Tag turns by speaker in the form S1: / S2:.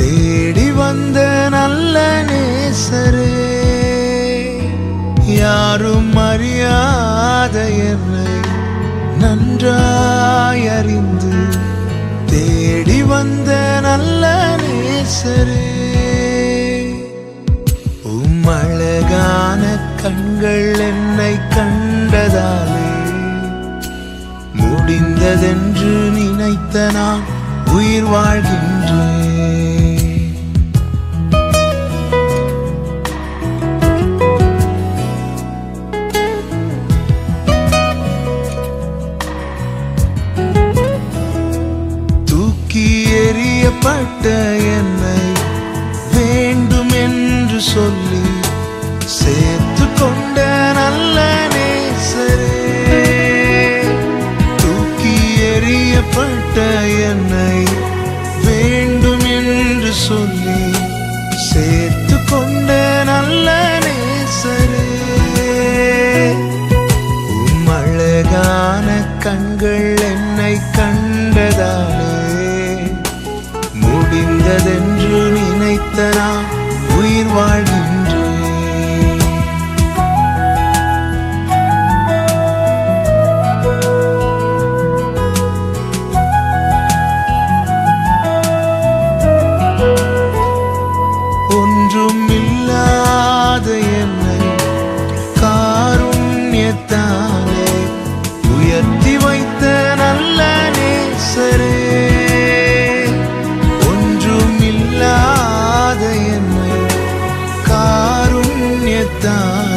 S1: தேடி வந்த நல்ல நேசரே யாரும் அறியாத என்னை நன்றாயறிந்து தேடி வந்த நல்ல நேசரே. உம்மழகான கண்கள் என்னை கண்டதாலே முடிந்ததென்று நினைத்த நான் உயிர் வாழ்கின்றேன். விட்ட என்னை வேண்டும் என்று சொல்லி சேர்த்து கொண்ட நல்ல நேசரே. தூக்கி எறியப்பட்ட என்னை வேண்டும் என்று சொல்லி சேர்த்து கொண்ட நல்ல நேசரே. உம் அழகான கண்கள் என்னை கண்டதா முடிந்ததென்று நினைத்த நான் உயிர் வாழ்கின்ற தான்